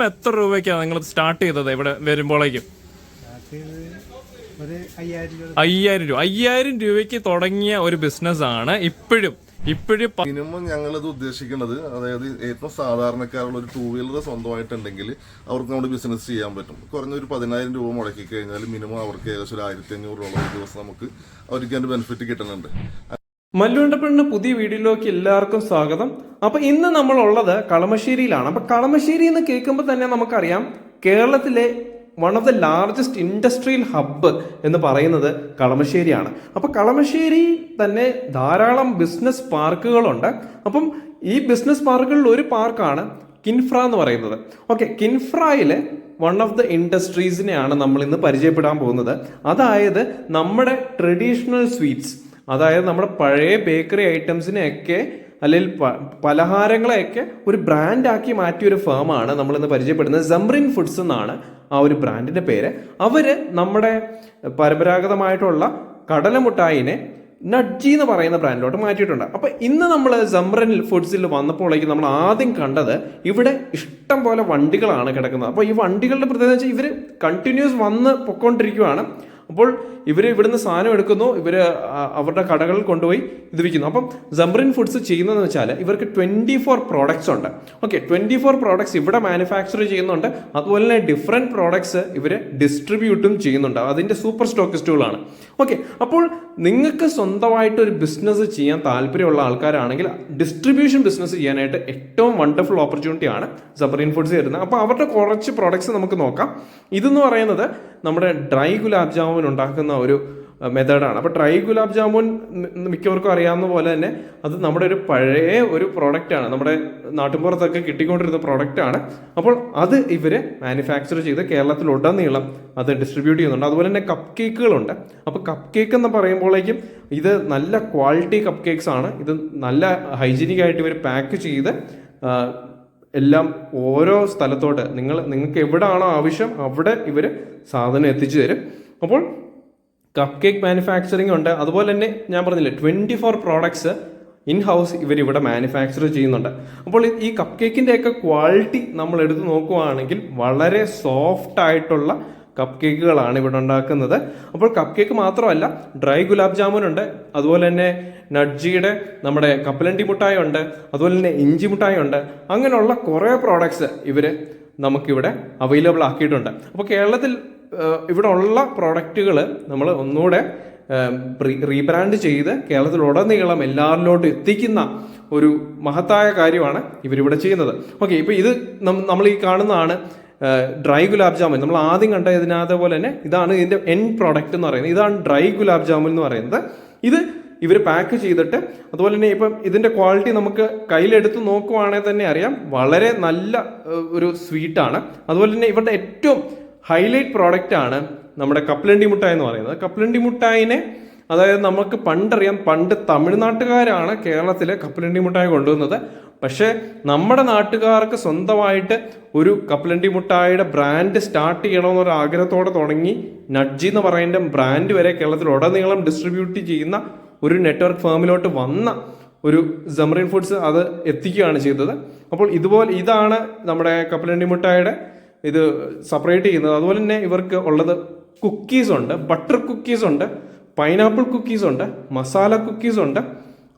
Minimum എത്ര രൂപയ്ക്കാണ് നിങ്ങൾ സ്റ്റാർട്ട് ചെയ്തത് ഇവിടെ വരുമ്പോഴേക്കും അയ്യായിരം രൂപ. അയ്യായിരം രൂപ അയ്യായിരം രൂപയ്ക്ക് തുടങ്ങിയ ഒരു ബിസിനസ് ആണ് ഇപ്പോഴും. ഇപ്പോഴും മിനിമം മിനിമം ഞങ്ങളിത് ഉദ്ദേശിക്കുന്നത് അതായത് ഏറ്റവും സാധാരണക്കാരുള്ള ഒരു ടൂ വീലർ സ്വന്തമായിട്ടുണ്ടെങ്കിൽ അവർക്ക് നമ്മുടെ ബിസിനസ് ചെയ്യാൻ പറ്റും. കുറഞ്ഞൊരു പതിനായിരം രൂപ മുടക്കി കഴിഞ്ഞാൽ മിനിമം അവർക്ക് ഏകദേശം ഒരു ആയിരത്തി അഞ്ഞൂറ് രൂപ ഒരു ദിവസം നമുക്ക് അവർക്ക് അതിന്റെ ബെനിഫിറ്റ് കിട്ടുന്നുണ്ട്. മല്ലുണ്ടപ്പെണ്ണിന് പുതിയ വീഡിയോയിലേക്ക് എല്ലാവർക്കും സ്വാഗതം. അപ്പൊ ഇന്ന് നമ്മൾ ഉള്ളത് കളമശ്ശേരിയിലാണ്. അപ്പൊ കളമശ്ശേരി എന്ന് കേൾക്കുമ്പോൾ തന്നെ നമുക്കറിയാം കേരളത്തിലെ one of the largest industrial hub എന്ന് പറയുന്നത് കളമശ്ശേരിയാണ്. അപ്പൊ കളമശ്ശേരി തന്നെ ധാരാളം ബിസിനസ് പാർക്കുകളുണ്ട് അപ്പം ഈ ബിസിനസ് പാർക്കുകളിൽ ഒരു പാർക്കാണ് കിൻഫ്ര എന്ന് പറയുന്നത്. ഓക്കെ കിൻഫ്രയിലെ വൺ ഓഫ് ദ ഇൻഡസ്ട്രീസിനെയാണ് നമ്മൾ ഇന്ന് പരിചയപ്പെടാൻ പോകുന്നത്. അതായത് നമ്മുടെ ട്രഡീഷണൽ സ്വീറ്റ്സ് അതായത് നമ്മുടെ പഴയ ബേക്കറി ഐറ്റംസിനെയൊക്കെ അല്ലെങ്കിൽ പലഹാരങ്ങളെയൊക്കെ ഒരു ബ്രാൻഡാക്കി മാറ്റിയ ഒരു ഫേമാണ് നമ്മളിന്ന് പരിചയപ്പെടുന്നത്. സംറിങ് ഫുഡ്സ് എന്നാണ് ആ ഒരു ബ്രാൻഡിന്റെ പേര്. അവർ നമ്മുടെ പരമ്പരാഗതമായിട്ടുള്ള കടലമുട്ടായിനെ നഡ്ജി എന്ന് പറയുന്ന ബ്രാൻഡിലോട്ട് മാറ്റിയിട്ടുണ്ട്. അപ്പോൾ ഇന്ന് നമ്മൾ സംറൻ ഫുഡ്സിൽ വന്നപ്പോഴേക്ക് നമ്മൾ ആദ്യം കണ്ടത് ഇവിടെ ഇഷ്ടം പോലെ വണ്ടികളാണ് കിടക്കുന്നത്. അപ്പോൾ ഈ വണ്ടികളുടെ പ്രത്യേകത വെച്ചാൽ ഇവർ കണ്ടിന്യൂസ് വന്ന് പൊക്കോണ്ടിരിക്കുവാണ്. അപ്പോൾ ഇവർ ഇവിടുന്ന് സാധനം എടുക്കുന്നു ഇവർ അവരുടെ കടകളിൽ കൊണ്ടുപോയി ഇത് വിൽക്കുന്നു. അപ്പം ജംബ്രിൻ ഫുഡ്സ് ചെയ്യുന്നതെന്ന് വെച്ചാൽ ഇവർക്ക് ട്വന്റി ഫോർ പ്രോഡക്ട്സ് ഉണ്ട്. ഓക്കെ ട്വന്റി ഫോർ പ്രോഡക്ട്സ് ഇവിടെ മാനുഫാക്ചർ ചെയ്യുന്നുണ്ട്. അതുപോലെ തന്നെ ഡിഫറെന്റ് പ്രോഡക്ട്സ് ഇവർ ഡിസ്ട്രിബ്യൂട്ടും ചെയ്യുന്നുണ്ട്. അതിന്റെ സൂപ്പർ സ്റ്റോക്കിസ്റ്റുകളാണ് ഓക്കെ അപ്പോൾ നിങ്ങൾക്ക് സ്വന്തമായിട്ട് ഒരു ബിസിനസ് ചെയ്യാൻ താല്പര്യമുള്ള ആൾക്കാരാണെങ്കിൽ ഡിസ്ട്രിബ്യൂഷൻ ബിസിനസ് ചെയ്യാനായിട്ട് ഏറ്റവും വണ്ടർഫുൾ ഓപ്പർച്യൂണിറ്റി ആണ് സബറിൻ ഫുഡ്സ് തരുന്നത്. അപ്പോൾ അവരുടെ കുറച്ച് പ്രോഡക്ട്സ് നമുക്ക് നോക്കാം. ഇതെന്ന് പറയുന്നത് നമ്മുടെ ഡ്രൈ ഗുലാബ് ജാമുൻ ഉണ്ടാക്കുന്ന ഒരു മെത്തേഡാണ്. അപ്പോൾ ഡ്രൈ ഗുലാബ് ജാമുൻ മിക്കവർക്കും അറിയാവുന്ന പോലെ തന്നെ അത് നമ്മുടെ ഒരു പഴയ ഒരു പ്രോഡക്റ്റാണ് നമ്മുടെ നാട്ടിൻപുറത്തൊക്കെ കിട്ടിക്കൊണ്ടിരുന്ന പ്രോഡക്റ്റാണ് അപ്പോൾ അത് ഇവർ മാനുഫാക്ചർ ചെയ്ത് കേരളത്തിലുടനീളം അത് ഡിസ്ട്രിബ്യൂട്ട് ചെയ്യുന്നുണ്ട്. അതുപോലെ തന്നെ കപ്പ് കേക്കുകളുണ്ട് അപ്പോൾ കപ്പ് കേക്ക് എന്ന് പറയുമ്പോഴേക്കും ഇത് നല്ല ക്വാളിറ്റി കപ്പ് കേക്ക്സ് ആണ്. ഇത് നല്ല ഹൈജീനിക് ആയിട്ട് ഇവർ പാക്ക് ചെയ്ത് എല്ലാം ഓരോ സ്ഥലത്തോട്ട് നിങ്ങൾ നിങ്ങൾക്ക് എവിടെയാണോ ആവശ്യം അവിടെ ഇവർ സാധനം എത്തിച്ചു തരും. അപ്പോൾ കപ്പ് കേക്ക് മാനുഫാക്ചറിങ് ഉണ്ട്. അതുപോലെ തന്നെ ഞാൻ പറഞ്ഞില്ലേ twenty four products in house ഇവർ ഇവിടെ മാനുഫാക്ചർ ചെയ്യുന്നുണ്ട്. അപ്പോൾ ഈ കപ്പ് കേക്കിന്റെയൊക്കെ ക്വാളിറ്റി നമ്മൾ എടുത്തു നോക്കുകയാണെങ്കിൽ വളരെ സോഫ്റ്റ് ആയിട്ടുള്ള കപ്പ് കേക്കുകളാണ് ഇവിടെ ഉണ്ടാക്കുന്നത്. അപ്പോൾ കപ്പ് കേക്ക് മാത്രമല്ല ഡ്രൈ ഗുലാബ് ജാമുൻ ഉണ്ട്. അതുപോലെ തന്നെ നഡ്ജിയുടെ നമ്മുടെ കപ്പലണ്ടി മുട്ടായി ഉണ്ട്. അതുപോലെ തന്നെ ഇഞ്ചി മുട്ടായി ഉണ്ട്. അങ്ങനെയുള്ള കുറേ പ്രോഡക്ട്സ് ഇവർ നമുക്കിവിടെ അവൈലബിൾ ആക്കിയിട്ടുണ്ട്. അപ്പോൾ കേരളത്തിൽ ഇവിടെ ഉള്ള പ്രോഡക്റ്റുകൾ നമ്മൾ ഒന്നുകൂടെ റീബ്രാൻഡ് ചെയ്ത് കേരളത്തിലുടനീളം എല്ലാവരിലോട്ടും എത്തിക്കുന്ന ഒരു മഹത്തായ കാര്യമാണ് ഇവരിവിടെ ചെയ്യുന്നത്. ഓക്കെ ഇപ്പോൾ ഇത് നമ്മൾ ഈ കാണുന്നതാണ് ഡ്രൈ ഗുലാബ് ജാമുൻ. നമ്മൾ ആദ്യം കണ്ട ഇതിനകത്തെ പോലെ തന്നെ ഇതാണ് ഇതിന്റെ എൻ പ്രോഡക്റ്റ് എന്ന് പറയുന്നത്. ഇതാണ് ഡ്രൈ ഗുലാബ് ജാമുൻ എന്ന് പറയുന്നത്. ഇത് ഇവർ പാക്ക് ചെയ്തിട്ട് അതുപോലെ തന്നെ ഇപ്പം ഇതിന്റെ ക്വാളിറ്റി നമുക്ക് കയ്യിലെടുത്ത് നോക്കുവാണെങ്കിൽ തന്നെ അറിയാം. വളരെ നല്ല ഒരു സ്വീറ്റാണ് അതുപോലെ തന്നെ ഇവരുടെ ഏറ്റവും ഹൈലൈറ്റ് പ്രോഡക്റ്റ് ആണ് നമ്മുടെ കപ്പലണ്ടി മുട്ടായി എന്ന് പറയുന്നത്. കപ്പലണ്ടി മുട്ടായിനെ അതായത് നമുക്ക് പണ്ടറിയാം പണ്ട് തമിഴ്നാട്ടുകാരാണ് കേരളത്തിലെ കപ്പലണ്ടി മുട്ടായി കൊണ്ടുവന്നത്. പക്ഷേ നമ്മുടെ നാട്ടുകാർക്ക് സ്വന്തമായിട്ട് ഒരു കപ്പലണ്ടി മുട്ടായിയുടെ ബ്രാൻഡ് സ്റ്റാർട്ട് ചെയ്യണമെന്നൊരു ആഗ്രഹത്തോടെ തുടങ്ങി നഡ്ജി എന്ന് പറയുന്ന ബ്രാൻഡ് വരെ കേരളത്തിൽ ഉടനീളം ഡിസ്ട്രിബ്യൂട്ട് ചെയ്യുന്ന ഒരു നെറ്റ്വർക്ക് ഫേമിലോട്ട് വന്ന ഒരു ജമറീൻ ഫുഡ്സ് അത് എത്തിക്കുകയാണ് ചെയ്തത്. അപ്പോൾ ഇതുപോലെ ഇതാണ് നമ്മുടെ കപ്പലണ്ടി മുട്ടായിയുടെ ഇത് സെപ്പറേറ്റ് ചെയ്യുന്നത്. അതുപോലെ തന്നെ ഇവർക്ക് ഉള്ളത് കുക്കീസ് ഉണ്ട് ബട്ടർ കുക്കീസ് ഉണ്ട് പൈനാപ്പിൾ കുക്കീസ് ഉണ്ട് മസാല കുക്കീസ് ഉണ്ട്.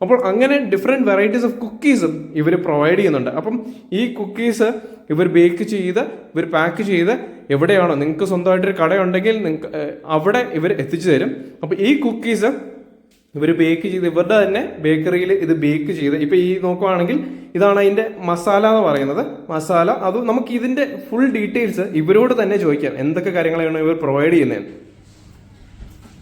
അപ്പോൾ അങ്ങനെ ഡിഫറെന്റ് വെറൈറ്റീസ് ഓഫ് കുക്കീസും ഇവർ പ്രൊവൈഡ് ചെയ്യുന്നുണ്ട്. അപ്പം ഈ കുക്കീസ് ഇവർ ബേക്ക് ചെയ്ത് ഇവർ പാക്ക് ചെയ്ത് എവിടെയാണോ നിങ്ങൾക്ക് സ്വന്തമായിട്ടൊരു കടയുണ്ടെങ്കിൽ നിങ്ങൾക്ക് അവിടെ ഇവർ എത്തിച്ചു തരും. അപ്പോൾ ഈ കുക്കീസ് ഇവർ ബേക്ക് ചെയ്ത് ഇവരുടെ തന്നെ ബേക്കറിയിൽ ഇത് ബേക്ക് ചെയ്ത്. ഇപ്പം ഈ നോക്കുവാണെങ്കിൽ ഇതാണ് അതിന്റെ മസാല എന്ന് പറയുന്നത്. മസാല അത് നമുക്ക് ഇതിന്റെ ഫുൾ ഡീറ്റെയിൽസ് ഇവരോട് തന്നെ ചോദിക്കാം. എന്തൊക്കെ കാര്യങ്ങളാണ് ഇവർ പ്രൊവൈഡ് ചെയ്യുന്നത്?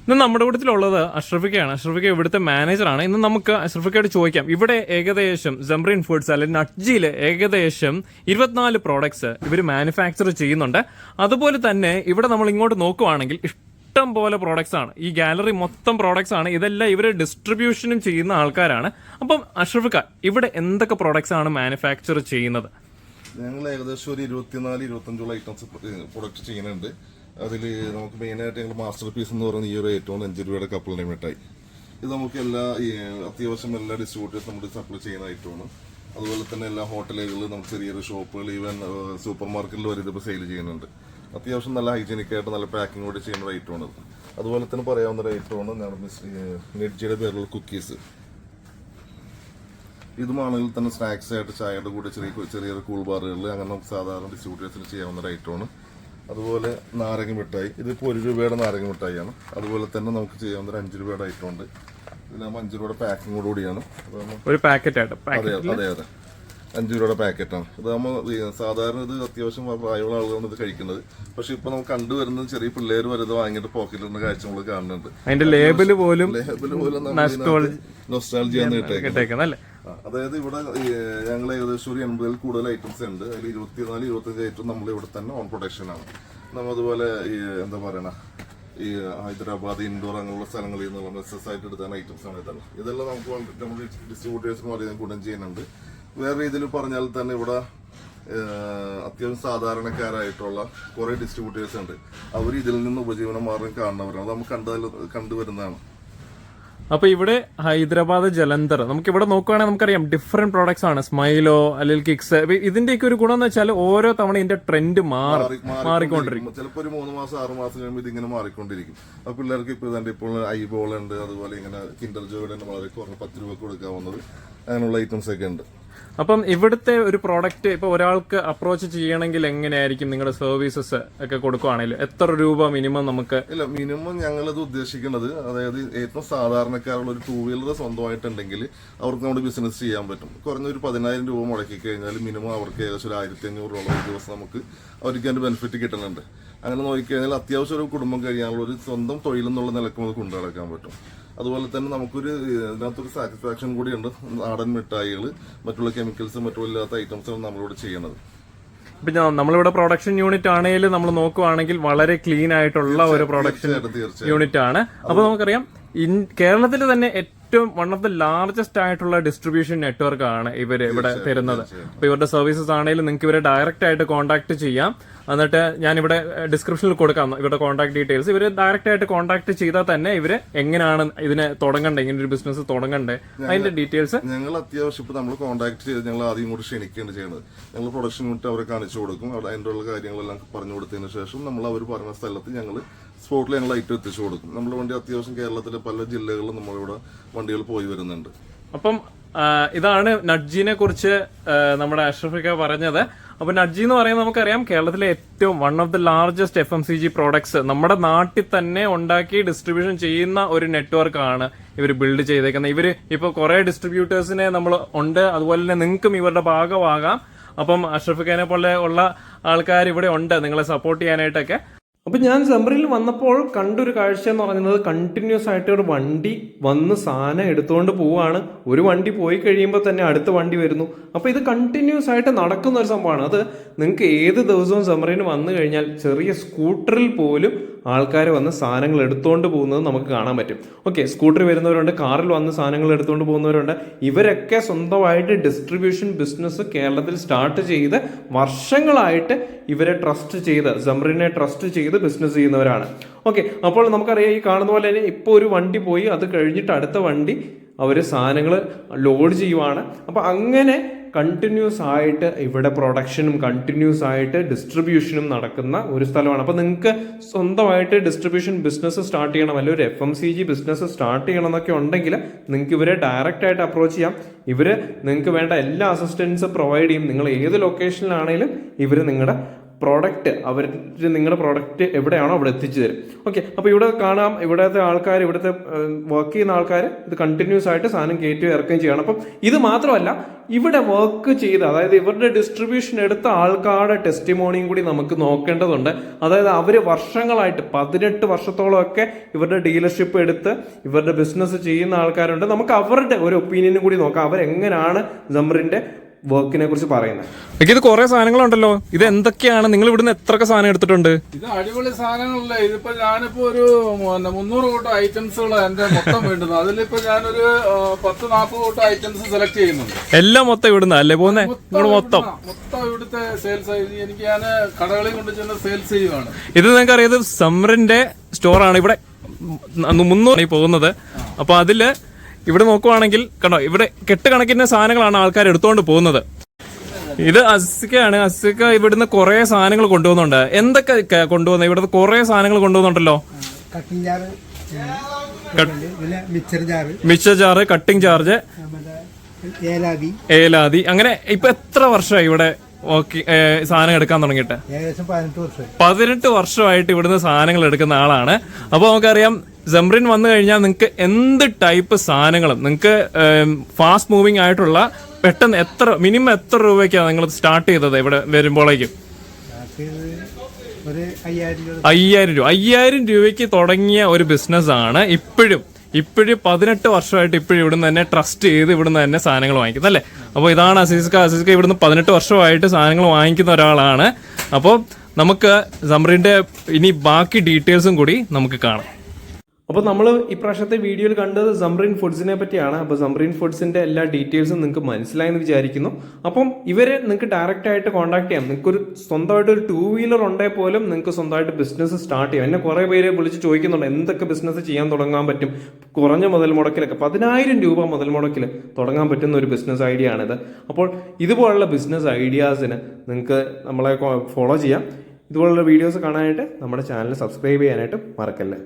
ഇന്ന് നമ്മുടെ കൂട്ടത്തിലുള്ളത് അഷ്റഫിക്കയാണ്. അഷ്റഫിക്ക ഇവിടുത്തെ മാനേജറാണ് ഇന്ന് നമുക്ക് അഷ്റഫിക്കയോട് ചോദിക്കാം. ഇവിടെ ഏകദേശം ജംബ്രീൻ ഫുഡ്സ് അല്ലെങ്കിൽ നട്ജിയിൽ ഏകദേശം ഇരുപത്തിനാല് പ്രോഡക്ട്സ് ഇവർ മാനുഫാക്ചർ ചെയ്യുന്നുണ്ട്. അതുപോലെ തന്നെ ഇവിടെ നമ്മൾ ഇങ്ങോട്ട് നോക്കുവാണെങ്കിൽ ഇഷ്ടം പോലെ പ്രോഡക്ട്സ് ആണ്. ഈ ഗാലറി മൊത്തം പ്രോഡക്ട്സ് ആണ്. ഇതെല്ലാം ഇവർ ഡിസ്ട്രിബ്യൂഷനും ചെയ്യുന്ന ആൾക്കാരാണ്. അപ്പം അഷ്റഫ് ഖാൻ ഇവിടെ എന്തൊക്കെ പ്രോഡക്ട്സ് ആണ് മാനുഫാക്ചർ ചെയ്യുന്നത്? ഞങ്ങൾ ഏകദേശം ഒരു ഇരുപത്തിനാല് ഇരുപത്തഞ്ചോളം ഐറ്റംസ് പ്രൊഡക്റ്റ് ചെയ്യുന്നുണ്ട്. അതിൽ നമുക്ക് മെയിനായിട്ട് ഞങ്ങൾ മാസ്റ്റർ പീസ് എന്ന് പറയുന്ന ഈ ഒരു ഏറ്റവും അഞ്ച് രൂപയുടെ കപ്പലിന്റെ മിഠായി ഇത് നമുക്ക് എല്ലാ അത്യാവശ്യം എല്ലാ ഡിസ്ട്രിബ്യൂട്ടേഴ്സ് നമ്മൾ സപ്ലൈ ചെയ്യുന്ന ഐറ്റമാണ് അതുപോലെ തന്നെ എല്ലാ ഹോട്ടലുകളിൽ നമുക്ക് ചെറിയൊരു ഷോപ്പുകൾ ഈവൻ സൂപ്പർ മാർക്കറ്റിൽ വരെ ഇതിപ്പോൾ സെയിൽ ചെയ്യുന്നുണ്ട്. അത്യാവശ്യം നല്ല ഹൈജീനിക് ആയിട്ട് നല്ല പാക്കിംഗ് കൂടി ചെയ്യുന്ന റേറ്റുമാണ് അതുപോലെ തന്നെ പറയാവുന്ന റേറ്റുമാണ് നെഡ്ജിയുടെ പേരിലുള്ള കുക്കീസ് ഇതുമാണെങ്കിൽ തന്നെ സ്നാക്സ് ആയിട്ട് ചായയുടെ കൂടെ ചെറിയ ചെറിയ കൂൾ ബാറുകളിൽ അങ്ങനെ നമുക്ക് സാധാരണ ഡിസ്ട്രിബ്യൂട്ടേഴ്സിന് ചെയ്യാവുന്ന റേറ്റുമാണ് അതുപോലെ നാരങ്ങ മിഠായി. ഇതിപ്പോൾ ഒരു രൂപയുടെ നാരങ്ങ മിഠായിയാണ്. അതുപോലെ തന്നെ നമുക്ക് ചെയ്യാവുന്ന ഒരു അഞ്ച് രൂപയുടെ ഐറ്റം ഉണ്ട്. ഇതിലാകുമ്പോൾ അഞ്ച് രൂപയുടെ പാക്കിങ്ങോട് കൂടിയാണ്. ഒരു പാക്കറ്റ് അതെ അതെ അതെ. അഞ്ച് രൂപയുടെ പാക്കറ്റാണ്. ഇതാകുമ്പോൾ സാധാരണ ഇത് അത്യാവശ്യം പ്രായമുള്ള ആളുകളാണ് ഇത് കഴിക്കുന്നത്. പക്ഷെ ഇപ്പൊ നമ്മൾ കണ്ടുവരുന്നത് ചെറിയ പിള്ളേർ വരെ ഇത് വാങ്ങിയിട്ട് നിന്ന് കാഴ്ച നമ്മൾ കാണുന്നുണ്ട്. അതിന്റെ ലേബൽ പോലും ലേബിൾ പോലും നൊസ്റ്റാൾജി ആണ് ഇട്ടേക്കുന്നത്. ഇട്ടേക്കുന്നല്ലേ ആ, അതായത് ഇവിടെ ഞങ്ങൾ ഏകദേശം ഒരു എൺപതിൽ കൂടുതൽ ഐറ്റംസ് ഉണ്ട്. അതിൽ ഇരുപത്തിനാല് ഇരുപത്തഞ്ച് ഐറ്റം നമ്മൾ ഇവിടെ തന്നെ ഓൺ പ്രൊഡക്ഷൻ ആണ്. നമ്മൾ അതുപോലെ ഈ എന്താ പറയണ ഈ ഹൈദരാബാദ് ഇൻഡോർ അങ്ങനെയുള്ള സ്ഥലങ്ങളിൽ നിന്നുള്ള മെസ്സസ് ആയിട്ട് എടുത്ത ഐറ്റംസ് ആണ് ഇതെല്ലാം. ഇതെല്ലാം നമുക്ക് നമ്മുടെ ഡിസ്ട്രിബ്യൂട്ടേഴ്സ് വളരെ ഗുണം ചെയ്യുന്നുണ്ട്. വേറെ രീതിയിൽ പറഞ്ഞാൽ തന്നെ ഇവിടെ അത്യാവശ്യം സാധാരണക്കാരായിട്ടുള്ള കുറെ ഡിസ്ട്രിബ്യൂട്ടേഴ്സ് ഉണ്ട്. അവർ ഇതിൽ നിന്ന് ഉപജീവന മാർഗം കാണുന്നവരാണ്. അത് നമുക്ക് കണ്ടതിൽ കണ്ടുവരുന്നതാണ് അപ്പൊ ഇവിടെ ഹൈദരാബാദ് ജലന്ധർ. നമുക്ക് ഇവിടെ നോക്കുവാണെങ്കിൽ നമുക്കറിയാം ഡിഫറെന്റ് പ്രോഡക്ട്സ് ആണ്. സ്മൈലോ അല്ലെങ്കിൽ കിക്സ് ഇതിന്റെയൊക്കെ ഒരു ഗുണം എന്ന് വെച്ചാൽ ഓരോ തവണ ഇതിന്റെ ട്രെൻഡ് മാറും മാറി- മാറിക്കൊണ്ടിരിക്കും. ചിലപ്പോൾ ഒരു മൂന്ന് മാസം ആറ് മാസം കഴിയുമ്പോൾ ഇതിങ്ങനെ മാറിക്കൊണ്ടിരിക്കും. അപ്പൊ പിള്ളേർക്ക് ഇപ്പൊ തന്നെ ഇപ്പോൾ ഐ ബോൾ ഉണ്ട് അതുപോലെ ഇങ്ങനെ കിൻഡർ ജോയുടെ വളരെ കുറഞ്ഞ പത്ത് രൂപ കൊടുക്കാവുന്നത് അങ്ങനെയുള്ള ഐറ്റംസ് ഒക്കെ ഉണ്ട്. അപ്പം ഇവിടുത്തെ ഒരു പ്രോഡക്റ്റ് ഇപ്പൊ ഒരാൾക്ക് അപ്രോച്ച് ചെയ്യണമെങ്കിൽ എങ്ങനെയായിരിക്കും നിങ്ങളുടെ സർവീസസ് ഒക്കെ കൊടുക്കുവാണെങ്കിൽ? എത്ര രൂപ മിനിമം നമുക്ക് ഇല്ല മിനിമം ഞങ്ങളിത് ഉദ്ദേശിക്കുന്നത് അതായത് ഏറ്റവും സാധാരണക്കാരുള്ള ഒരു ടൂ വീലർ സ്വന്തമായിട്ടുണ്ടെങ്കിൽ അവർക്ക് നമ്മുടെ ബിസിനസ് ചെയ്യാൻ പറ്റും. കുറഞ്ഞൊരു പതിനായിരം രൂപ മുടക്കി കഴിഞ്ഞാൽ മിനിമം അവർക്ക് ഏകദേശം ഒരു ആയിരത്തി അഞ്ഞൂറ് രൂപ ഒരു ദിവസം നമുക്ക് അവർക്ക് അതിന്റെ ബെനിഫിറ്റ് കിട്ടുന്നുണ്ട്. അങ്ങനെ നോക്കിക്കഴിഞ്ഞാൽ അത്യാവശ്യം ഒരു കുടുംബം കഴിയാനുള്ള ഒരു സ്വന്തം തൊഴിലെന്നുള്ള നിലയ്ക്ക് നമുക്ക് കൊണ്ടു നടക്കാൻ പറ്റും. അതുപോലെ തന്നെ നമുക്കൊരു ഇതിനകത്തൊരു സാറ്റിസ്ഫാക്ഷൻ കൂടിയുണ്ട്. നാടൻ മിഠായികൾ മറ്റുള്ള കെമിക്കൽസ് മറ്റുള്ള ഇല്ലാത്ത ഐറ്റംസാണ് നമ്മളിവിടെ ചെയ്യണത് പിന്നെ നമ്മളിവിടെ പ്രൊഡക്ഷൻ യൂണിറ്റ് ആണെങ്കിൽ നമ്മൾ നോക്കുവാണെങ്കിൽ വളരെ ക്ലീൻ ആയിട്ടുള്ള ഒരു പ്രൊഡക്ഷൻ യൂണിറ്റ് ആണ്. അപ്പൊ നമുക്കറിയാം കേരളത്തിൽ തന്നെ ഏറ്റവും വൺ ഓഫ് ദ ലാർജസ്റ്റ് ആയിട്ടുള്ള ഡിസ്ട്രിബ്യൂഷൻ നെറ്റ്വർക്ക് ആണ് ഇവർ ഇവിടെ തരുന്നത്. അപ്പൊ ഇവരുടെ സർവീസസ് ആണെങ്കിലും നിങ്ങൾക്ക് ഇവരെ ഡയറക്റ്റ് ആയിട്ട് കോൺടാക്ട് ചെയ്യാം. എന്നിട്ട് ഞാൻ ഇവിടെ ഡിസ്ക്രിപ്ഷനിൽ കൊടുക്കാം ഇവരുടെ കോൺടാക്ട് ഡീറ്റെയിൽസ് ഇവർ ഡയറക്റ്റ് ആയിട്ട് കോൺടാക്ട് ചെയ്താൽ തന്നെ ഇവർ എങ്ങനെയാണ് ഇതിനെ തുടങ്ങണ്ടേ ഇങ്ങനെ ഒരു ബിസിനസ് തുടങ്ങണ്ടേ അതിന്റെ ഡീറ്റെയിൽസ് ഞങ്ങൾ അത്യാവശ്യം ഇപ്പൊ നമ്മൾ കോൺടാക്ട് ചെയ്ത് ഞങ്ങൾ ആദ്യം കൂടി ക്ഷണിക്കുകയാണ് ചെയ്യുന്നത്. ഞങ്ങൾ പ്രൊഡക്ഷൻ യൂണിറ്റ് അവരെ കാണിച്ചു കൊടുക്കും. അവിടെ അതിന്റെ ഉള്ള കാര്യങ്ങളെല്ലാം പറഞ്ഞു കൊടുത്തതിന് ശേഷം നമ്മൾ അവർ പറഞ്ഞ സ്ഥലത്ത് ഞങ്ങൾ സ്പോട്ടിൽ ഞങ്ങൾ ഐറ്റം എത്തിച്ചു കൊടുക്കും. നമ്മുടെ വണ്ടി അത്യാവശ്യം കേരളത്തിലെ പല ജില്ലകളിലും നമ്മളിവിടെ വണ്ടികൾ പോയി വരുന്നുണ്ട്. അപ്പം ഇതാണ് നഡ്ജിനെ കുറിച്ച് നമ്മുടെ അഷ്റഫിക്ക പറഞ്ഞത്. അപ്പൊ നഡ്ജി എന്ന് പറയുന്നത് നമുക്കറിയാം കേരളത്തിലെ ഏറ്റവും one of the largest F M C G products നമ്മുടെ നാട്ടിൽ തന്നെ ഉണ്ടാക്കി ഡിസ്ട്രിബ്യൂഷൻ ചെയ്യുന്ന ഒരു നെറ്റ്വർക്ക് ആണ് ഇവർ ബിൽഡ് ചെയ്തേക്കുന്നത്. ഇവർ ഇപ്പൊ കുറെ ഡിസ്ട്രിബ്യൂട്ടേഴ്സിനെ നമ്മൾ ഉണ്ട്. അതുപോലെ തന്നെ നിങ്ങൾക്കും ഇവരുടെ ഭാഗമാകാം. അപ്പം അഷ്റഫ് ഖാനെ പോലെ ഉള്ള ആൾക്കാർ ഇവിടെ ഉണ്ട്. നിങ്ങളെ സപ്പോർട്ട് ചെയ്യാനായിട്ടൊക്കെ. അപ്പൊ ഞാൻ സെമ്പറിൽ വന്നപ്പോൾ കണ്ടൊരു കാഴ്ച എന്ന് പറയുന്നത് കണ്ടിന്യൂസ് ആയിട്ട് ഒരു വണ്ടി വന്ന് സാധനം എടുത്തുകൊണ്ട് പോവുകയാണ് ഒരു വണ്ടി പോയി കഴിയുമ്പോൾ തന്നെ അടുത്ത വണ്ടി വരുന്നു. അപ്പോൾ ഇത് കണ്ടിന്യൂസ് ആയിട്ട് നടക്കുന്ന ഒരു സംഭവമാണ്. അത് നിങ്ങൾക്ക് ഏത് ദിവസവും സെമ്പറിന് വന്നു കഴിഞ്ഞാൽ ചെറിയ സ്കൂട്ടറിൽ പോലും ആൾക്കാർ വന്ന് സാധനങ്ങൾ എടുത്തുകൊണ്ട് പോകുന്നത് നമുക്ക് കാണാൻ പറ്റും. ഓക്കെ സ്കൂട്ടറിൽ വരുന്നവരുണ്ട് കാറിൽ വന്ന് സാധനങ്ങൾ എടുത്തുകൊണ്ട് പോകുന്നവരുണ്ട്. ഇവരൊക്കെ സ്വന്തമായിട്ട് ഡിസ്ട്രിബ്യൂഷൻ ബിസിനസ് കേരളത്തിൽ സ്റ്റാർട്ട് ചെയ്ത് വർഷങ്ങളായിട്ട് ഇവരെ ട്രസ്റ്റ് ചെയ്ത് സെംറിനെ ട്രസ്റ്റ് ചെയ്ത് ബിസിനസ് ചെയ്യുന്നവരാണ്. ഓക്കെ അപ്പോൾ നമുക്കറിയാം ഈ കാണുന്ന പോലെ തന്നെ ഇപ്പോൾ ഒരു വണ്ടി പോയി അത് കഴിഞ്ഞിട്ട് അടുത്ത വണ്ടി അവർ സാധനങ്ങൾ ലോഡ് ചെയ്യുവാണ്. അപ്പോൾ അങ്ങനെ കണ്ടിന്യൂസ് ആയിട്ട് ഇവിടെ പ്രൊഡക്ഷനും കണ്ടിന്യൂസ് ആയിട്ട് ഡിസ്ട്രിബ്യൂഷനും നടക്കുന്ന ഒരു സ്ഥലമാണ്. അപ്പോൾ നിങ്ങൾക്ക് സ്വന്തമായിട്ട് ഡിസ്ട്രിബ്യൂഷൻ ബിസിനസ് സ്റ്റാർട്ട് ചെയ്യണം. അല്ലെങ്കിൽ ഒരു F M C G business start ചെയ്യണം എന്നൊക്കെ ഉണ്ടെങ്കിൽ നിങ്ങൾക്ക് ഇവരെ ഡയറക്റ്റ് ആയിട്ട് അപ്രോച്ച് ചെയ്യാം. ഇവർ നിങ്ങൾക്ക് വേണ്ട എല്ലാ അസിസ്റ്റൻസും പ്രൊവൈഡ് ചെയ്യും. നിങ്ങൾ ഏത് ലൊക്കേഷനിലാണെങ്കിലും ഇവർ നിങ്ങളുടെ പ്രോഡക്റ്റ് അവർ നിങ്ങളുടെ പ്രോഡക്റ്റ് എവിടെയാണോ അവിടെ എത്തിച്ചു തരും. ഓക്കെ അപ്പോൾ ഇവിടെ കാണാം ഇവിടുത്തെ ആൾക്കാർ ഇവിടുത്തെ വർക്ക് ചെയ്യുന്ന ആൾക്കാർ ഇത് കണ്ടിന്യൂസ് ആയിട്ട് സാധനം കയറ്റുകയും ഇറക്കുകയും ചെയ്യണം. അപ്പം ഇത് മാത്രമല്ല ഇവിടെ വർക്ക് ചെയ്ത് അതായത് ഇവരുടെ ഡിസ്ട്രിബ്യൂഷൻ എടുത്ത ആൾക്കാരുടെ ടെസ്റ്റിമോണിയും കൂടി നമുക്ക് നോക്കേണ്ടതുണ്ട്. അതായത് അവർ വർഷങ്ങളായിട്ട് പതിനെട്ട് വർഷത്തോളമൊക്കെ ഇവരുടെ ഡീലർഷിപ്പ് എടുത്ത് ഇവരുടെ ബിസിനസ് ചെയ്യുന്ന ആൾക്കാരുണ്ട്. നമുക്ക് അവരുടെ ഒരു ഒപ്പീനിയനും കൂടി നോക്കാം. അവരെങ്ങനെയാണ് ജമറിന്റെ വർക്കിനെ കുറിച്ച് പറയുന്നത്. ഇത് കുറെ സാധനങ്ങളുണ്ടല്ലോ. ഇത് എന്തൊക്കെയാണ്? നിങ്ങൾ ഇവിടുന്ന് എത്രയൊക്കെ സാധനം എടുത്തിട്ടുണ്ട്? ഇത് അടിപൊളി സാധനങ്ങളല്ലേ. ഇതിപ്പോ ഞാനിപ്പോ ഒരു മുന്നൂറ് കൂട്ടം ഐറ്റംസുകൾ എന്റെ മൊത്തം വേണ്ടുന്നു. അതിലിപ്പോ ഞാനൊരു പത്ത് നാൽപ്പത് കൂട്ടം ഐറ്റംസ് സെലക്ട് ചെയ്യുന്നുണ്ട്. എല്ലാം മൊത്തം ഇവിടുന്ന്? അല്ലേ പോന്നെ നിങ്ങൾ മൊത്തം. മൊത്തം ഇവിടുത്തെ സെയിൽസ് എനിക്ക് ഞാൻ കടകളിൽ കൊണ്ട് ചെന്ന് സെയിൽസ് ചെയ്യുവാണ്. ഇത് നിങ്ങൾക്ക് അറിയാം ഇത് സമ്മറിന്റെ സ്റ്റോറാണ് ഇവിടെ മുന്നൂറ് പോകുന്നത്. അപ്പൊ അതിൽ ഇവിടെ നോക്കുവാണെങ്കിൽ കണ്ടോ ഇവിടെ കെട്ടുകണക്കിന് സാധനങ്ങളാണ് ആൾക്കാർ എടുത്തുകൊണ്ട് പോകുന്നത്. ഇത് അസിക്കയാണ് അസിക്ക ഇവിടുന്ന് കുറെ സാധനങ്ങൾ കൊണ്ടുപോകുന്നുണ്ട് എന്തൊക്കെ കൊണ്ടുപോകുന്ന കൊണ്ടുപോകുന്നത് ഇവിടുന്ന് കുറെ സാധനങ്ങൾ കൊണ്ടുപോകുന്നുണ്ടല്ലോ മിക്സർ ജാറ്. Cutting charge. ഏലാതി. അങ്ങനെ ഇപ്പൊ എത്ര വർഷമായി ഇവിടെ സാധനം എടുക്കാൻ തുടങ്ങിയിട്ട്? ഏകദേശം പതിനെട്ട് വർഷമായി. പതിനെട്ട് വർഷമായിട്ട് ഇവിടുന്ന് സാധനങ്ങൾ എടുക്കുന്ന ആളാണ്. അപ്പോൾ നമുക്കറിയാം ജംറിൻ വന്നു കഴിഞ്ഞാൽ നിങ്ങൾക്ക് എന്ത് ടൈപ്പ് സാധനങ്ങളും നിങ്ങൾക്ക് ഫാസ്റ്റ് മൂവിങ് ആയിട്ടുള്ള പെട്ടെന്ന് എത്ര മിനിമം എത്ര രൂപയ്ക്കാണ് നിങ്ങൾ സ്റ്റാർട്ട് ചെയ്തത് ഇവിടെ വരുമ്പോഴേക്കും അയ്യായിരം രൂപ. അയ്യായിരം രൂപയ്ക്ക് തുടങ്ങിയ ഒരു ബിസിനസ് ആണ് ഇപ്പോഴും. ഇപ്പോഴും പതിനെട്ട് വർഷമായിട്ട് ഇപ്പോഴും ഇവിടുന്ന് തന്നെ ട്രസ്റ്റ് ചെയ്ത് ഇവിടുന്ന് തന്നെ സാധനങ്ങൾ വാങ്ങിക്കുന്നത് അല്ലേ? അപ്പോൾ ഇതാണ് അസീസ്ക അസീസ്ക ഇവിടുന്ന് പതിനെട്ട് വർഷമായിട്ട് സാധനങ്ങൾ വാങ്ങിക്കുന്ന ഒരാളാണ്. അപ്പോൾ നമുക്ക് സമറിന്റെ ഇനി ബാക്കി ഡീറ്റെയിൽസും കൂടി നമുക്ക് കാണാം. അപ്പോൾ നമ്മൾ ഇപ്രാവശ്യത്തെ വീഡിയോയിൽ കണ്ടത് സംറിൻ ഫുഡ്സിനെ പറ്റിയാണ്. അപ്പോൾ സംറിൻ ഫുഡ്സിന്റെ എല്ലാ ഡീറ്റെയിൽസും നിങ്ങൾക്ക് മനസ്സിലായെന്ന് വിചാരിക്കുന്നു. അപ്പം ഇവരെ നിങ്ങൾക്ക് ഡയറക്റ്റ് ആയിട്ട് കോൺടാക്ട് ചെയ്യാം. നിങ്ങൾക്കൊരു സ്വന്തമായിട്ട് ഒരു ടൂ വീലർ ഉണ്ടെങ്കിൽ പോലും നിങ്ങൾക്ക് സ്വന്തമായിട്ട് ബിസിനസ് സ്റ്റാർട്ട് ചെയ്യാം. എന്നെ കുറേ പേര് വിളിച്ച് ചോദിക്കുന്നുണ്ട് എന്തൊക്കെ ബിസിനസ് ചെയ്യാൻ തുടങ്ങാൻ പറ്റും? കുറഞ്ഞ മുതൽ മുടക്കിലൊക്കെ പതിനായിരം രൂപ മുതൽ മുടക്കിൽ തുടങ്ങാൻ പറ്റുന്ന ഒരു ബിസിനസ് ഐഡിയ ആണിത്. അപ്പോൾ ഇതുപോലുള്ള ബിസിനസ് ഐഡിയാസിന് നിങ്ങൾക്ക് നമ്മളെ ഫോളോ ചെയ്യാം. ഇതുപോലുള്ള വീഡിയോസ് കാണാനായിട്ട് നമ്മുടെ ചാനൽ സബ്സ്ക്രൈബ് ചെയ്യാനായിട്ട് മറക്കല്ലേ?